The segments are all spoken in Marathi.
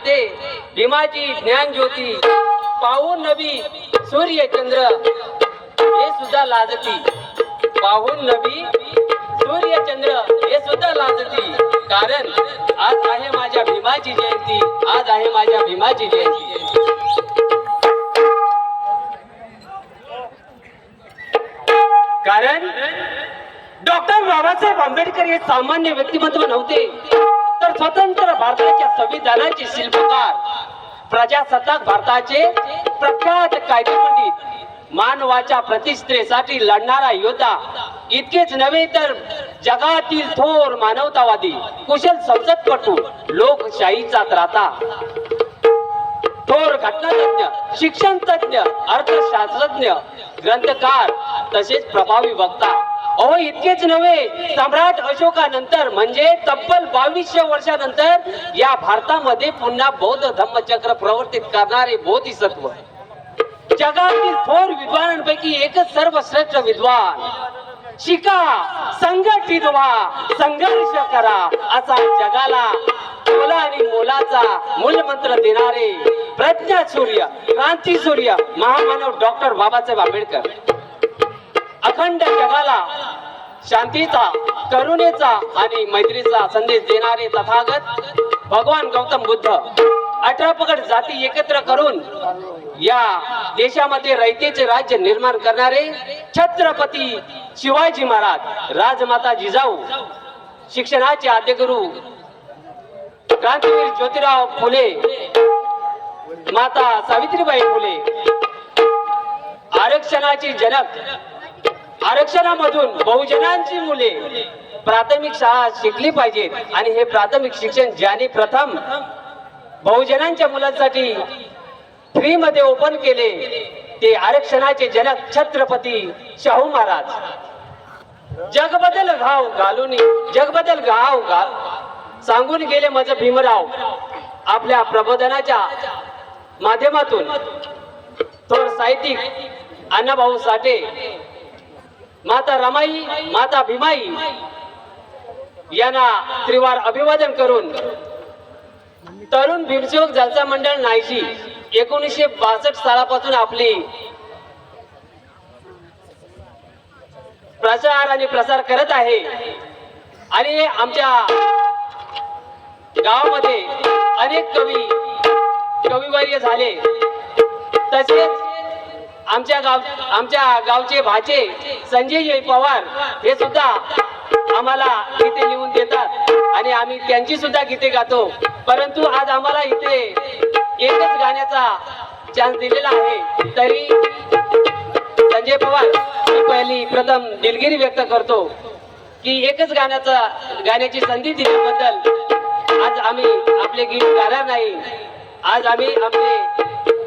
लाजते भीमाची ज्ञान ज्योती पाहून नबी सूर्य चंद्र हे सुद्धा लाजती. पाहून नबी सूर्य चंद्र हे सुद्धा लाजती. कारण आज आहे माझ्या भीमाची जयंती. आज आहे माझ्या भीमाची जयंती. कारण डॉक्टर बाबासाहेब आंबेडकर हे सामान्य व्यक्तिमत्व नव्हते. तर स्वतंत्र भारताच्या संविधानाचे शिल्पकार प्रजासत्ताक भारताचे प्रख्यात कायदेपंडित मानवाच्या प्रतिष्ठेसाठी लढणारा योद्धा इतकेच नव्हे तर जगातील थोर मानवतावादी कुशल संसदपटू लोकशाहीचा त्राता. थोर घटनातज्ञ शिक्षण तज्ञ अर्थशास्त्रज्ञ ग्रंथकार तसेच प्रभावी वक्ता. अहो इतकेच नव्हे सम्राट अशोकानंतर म्हणजे तब्बल बावीसशे वर्षानंतर या भारतामध्ये पुन्हा बौद्ध धम्मचक्र प्रवर्तित करणारे बोधिसत्व. जगातील थोर विद्वानांपैकी एकच सर्वश्रेष्ठ विद्वान. शिका संघटित व्हा संघर्ष करा असा जगाला मोला आणि मोलाचा मूलमंत्र देणारे प्रज्ञा सूर्य क्रांती सूर्य महामानव डॉक्टर बाबासाहेब आंबेडकर. अखंड जगाला शांतीचा करुणेचा आणि मैत्रीचा संदेश देणारे तथागत भगवान गौतम बुद्ध. अठरा जाती एकत्र करून या देशामध्ये रयतेचे राज्य निर्माण करणारे छत्रपती शिवाजी महाराज राजमाता जिजाऊ शिक्षणाचे आद्यगुरु क्रांतीवीर ज्योतिराव फुले माता सावित्रीबाई फुले आरक्षणाची जनक आरक्षणामधून बहुजनांची मुले प्राथमिक शाळा शिकली पाहिजेत. आणि हे प्राथमिक शिक्षण ज्याने प्रथम बहुजनांच्या मुलांसाठी फ्री मध्ये ओपन केले ते आरक्षणाचे जनक छत्रपती शाहू महाराज. जगबदल घाव घालून जगबदल घाव घाल सांगून गेले माझं भीमराव. आपल्या प्रबोधनाच्या माध्यमातून. थोर साहित्यिक अण्णाभाऊ साठे माता रमाई माता भीमाई यांना त्रिवार अभिवादन करून तरुण भीमसेवक जलसा मंडळ नायशी एकोणीसशे बासष्ट सालापासून आपली प्रचार आणि प्रसार करत आहे. आणि आमच्या गावामध्ये अनेक कवी कविवर्य झाले. तसेच आमच्या गाव आमच्या गावचे भाचे संजय पवार हे सुद्धा आम्हाला गीते लिहून देतात. आणि आम्ही त्यांची सुद्धा गीते गातो. परंतु आज आम्हाला इथे एकच गाण्याचा चान्स दिलेला आहे. तरी संजय पवार मी पहिली प्रथम दिलगिरी व्यक्त करतो की एकच गाण्याचा गाण्याची संधी दिल्याबद्दल आज आम्ही आपले गीत गाणार नाही. आज आम्ही आपले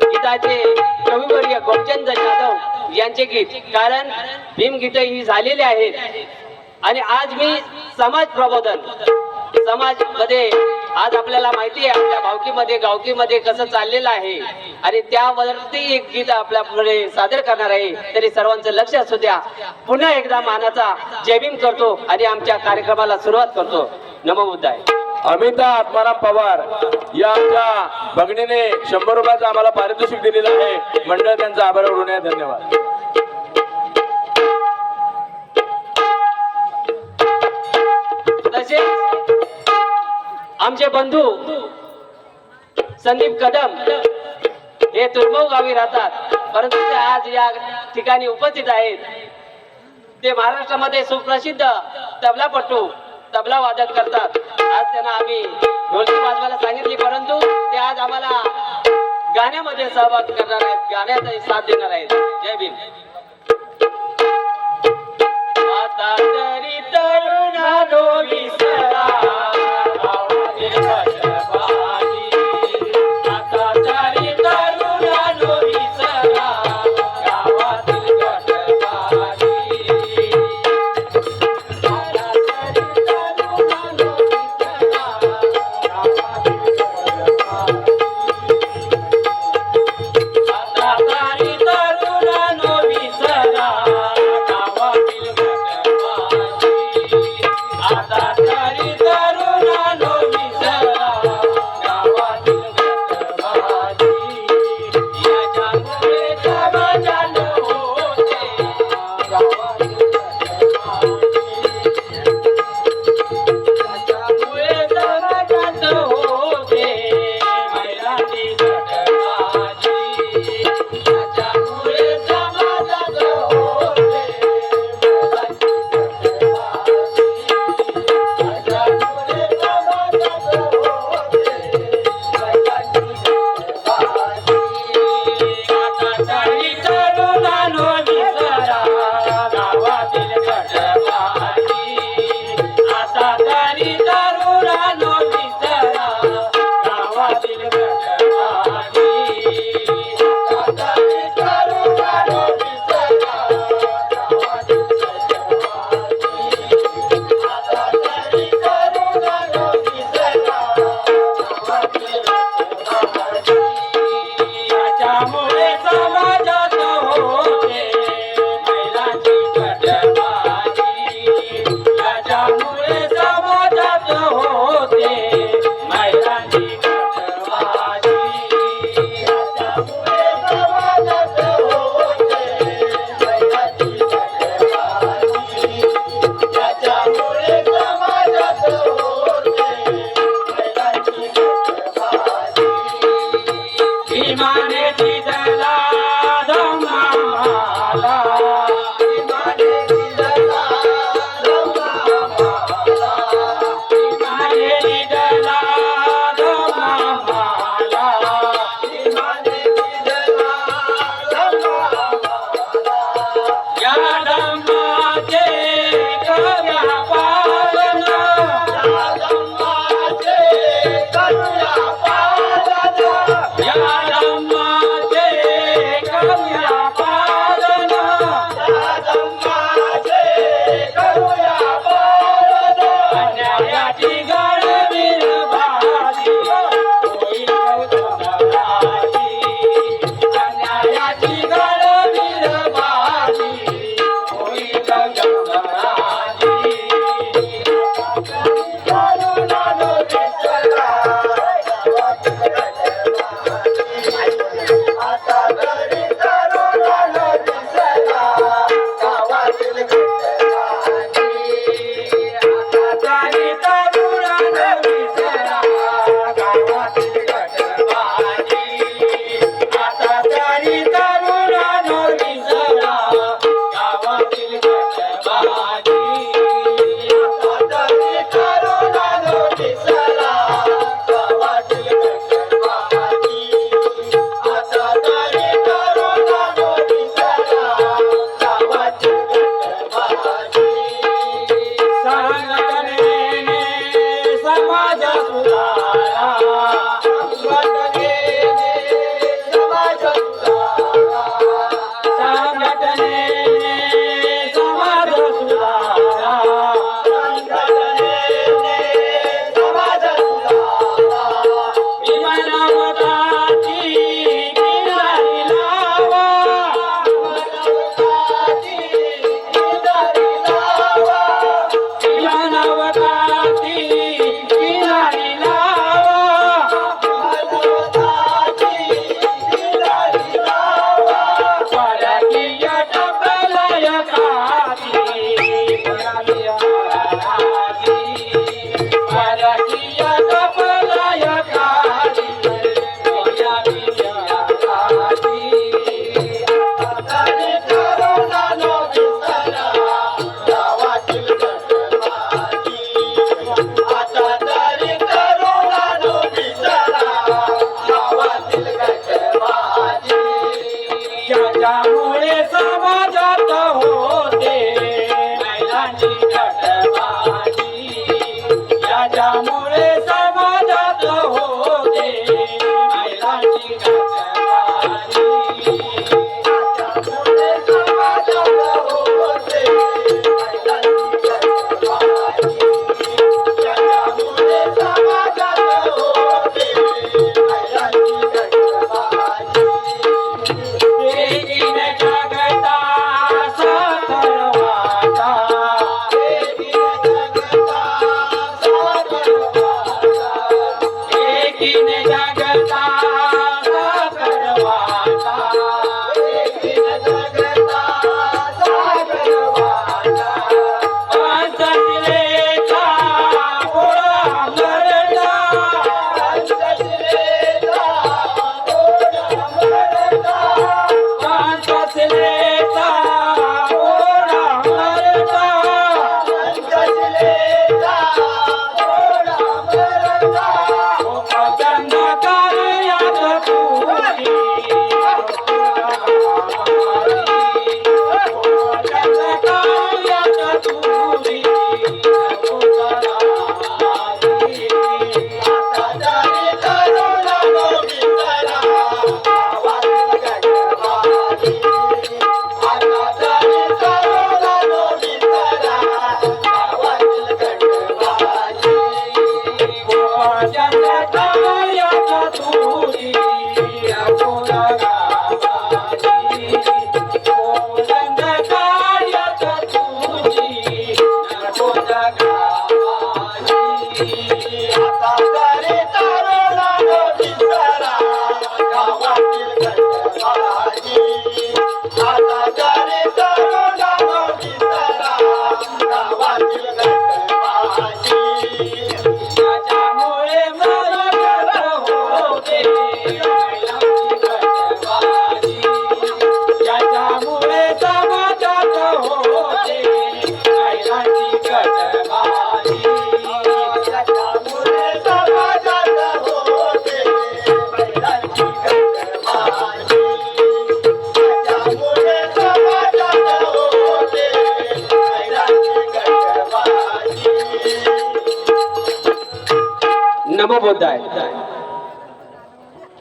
गीताचे कविवर्य गोपचंद जाधव यांचे गीत. कारण भीमगीत ही झालेली आहेत. आणि आज मी समाज प्रबोधन. समाजमध्ये आज आपल्याला माहिती आहे आपल्या भावकीमध्ये गावकीमध्ये कसं चाललेलं आहे. आणि त्यावरती एक गीत आपल्या पुढे सादर करणार आहे. तरी सर्वांचं लक्ष असू द्या. पुन्हा एकदा मानाचा जयभीम करतो आणि आमच्या कार्यक्रमाला सुरुवात करतो. नमो बुद्धाय अमिता आत्माराम पवार या आमच्या भगिनीने शंभर रुपयाचं आम्हाला पारितोषिक दिलेलं आहे. मंडळ त्यांचा आभार आहे. धन्यवाद. आमचे बंधू संदीप कदम हे तुर्मव गावी राहतात. परंतु ते आज या ठिकाणी उपस्थित आहेत. ते महाराष्ट्रामध्ये सुप्रसिद्ध तबलापटू तबला वादक करतात. आज त्यांना आम्ही ढोलकी वाजवायला सांगितली परंतु ते आज आम्हाला गाण्यामध्ये सहभाग करणार आहेत. गाण्याचा साथ देणार आहेत. जय भीम. आता तरी तरुणानो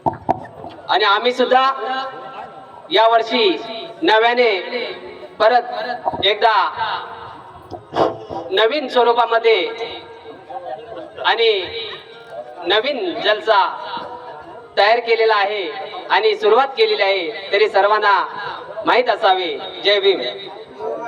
आणि आम्ही सुद्धा या वर्षी नव्याने परत एकदा नवीन स्वरूपामध्ये आणि नवीन जलसा तयार केलेला आहे आणि सुरुवात केलेली आहे तरी सर्वांना माहीत असावे. जय भीम.